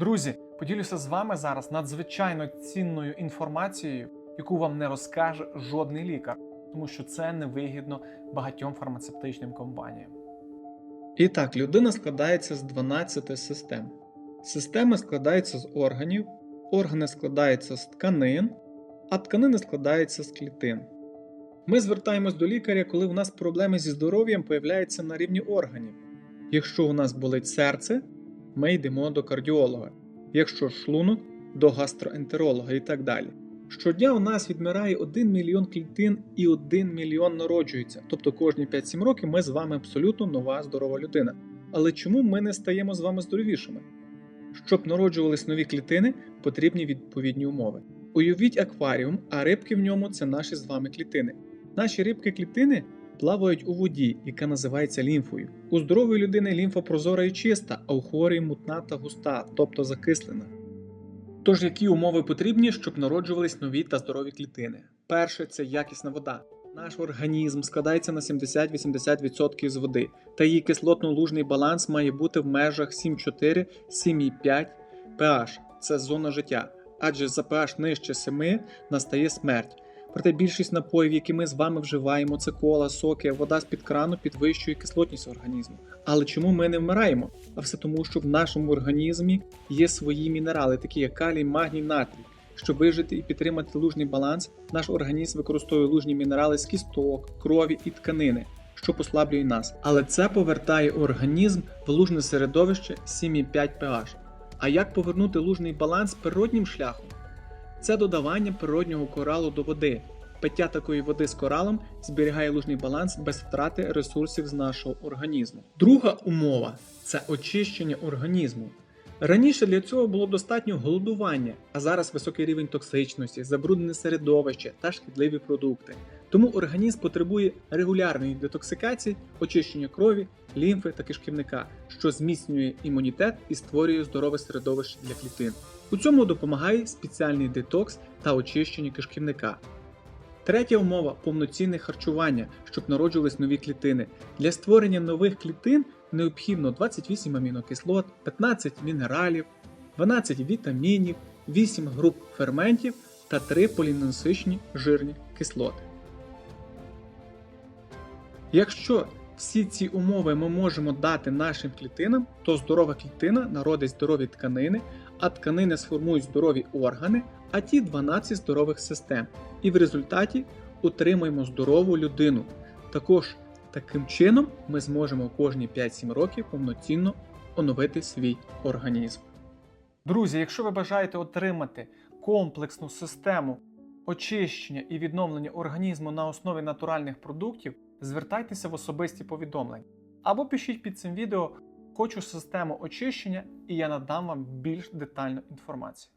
Друзі, поділюся з вами зараз надзвичайно цінною інформацією, яку вам не розкаже жодний лікар, тому що це невигідно багатьом фармацевтичним компаніям. І так, людина складається з 12 систем. Системи складаються з органів, органи складаються з тканин, а тканини складаються з клітин. Ми звертаємось до лікаря, коли у нас проблеми зі здоров'ям появляються на рівні органів. Якщо у нас болить серце, ми йдемо до кардіолога, якщо шлунок до гастроентеролога і так далі. Щодня у нас відмирає 1 мільйон клітин і 1 мільйон народжується. Тобто кожні 5-7 років ми з вами абсолютно нова здорова людина. Але чому ми не стаємо з вами здоровішими? Щоб народжувались нові клітини, потрібні відповідні умови. Уявіть акваріум, а рибки в ньому це наші з вами клітини. Наші рибки клітини плавають у воді, яка називається лімфою. У здорової людини лімфа прозора і чиста, а у хворої мутна та густа, тобто закислена. Тож які умови потрібні, щоб народжувались нові та здорові клітини? Перше це якісна вода. Наш організм складається на 70-80% з води, та її кислотно-лужний баланс має бути в межах 7,4-7,5 pH. Це зона життя, адже за pH нижче 7 настає смерть. Проте більшість напоїв, які ми з вами вживаємо, це кола, соки, вода з-під крану підвищує кислотність організму. Але чому ми не вмираємо? А все тому, що в нашому організмі є свої мінерали, такі як калій, магній, натрій. Щоб вижити і підтримати лужний баланс, наш організм використовує лужні мінерали з кісток, крові і тканини, що послаблює нас. Але це повертає організм в лужне середовище 7,5 pH. А як повернути лужний баланс природнім шляхом? Це додавання природнього коралу до води. Пиття такої води з коралом зберігає лужний баланс без втрати ресурсів з нашого організму. Друга умова це очищення організму. Раніше для цього було достатньо голодування, а зараз високий рівень токсичності, забруднене середовище та шкідливі продукти. Тому організм потребує регулярної детоксикації, очищення крові, лімфи та кишківника, що зміцнює імунітет і створює здорове середовище для клітин. У цьому допомагає спеціальний детокс та очищення кишківника. Третя умова повноцінне харчування, щоб народжувались нові клітини. Для створення нових клітин необхідно 28 амінокислот, 15 мінералів, 12 вітамінів, 8 груп ферментів та 3 поліненасичні жирні кислоти. Якщо всі ці умови ми можемо дати нашим клітинам, то здорова клітина народить здорові тканини, а тканини сформують здорові органи, а ті 12 здорових систем. І в результаті утримуємо здорову людину. Також таким чином ми зможемо кожні 5-7 років повноцінно оновити свій організм. Друзі, якщо ви бажаєте отримати комплексну систему очищення і відновлення організму на основі натуральних продуктів, звертайтеся в особисті повідомлення або пишіть під цим відео Хочу систему очищення, і я надам вам більш детальну інформацію.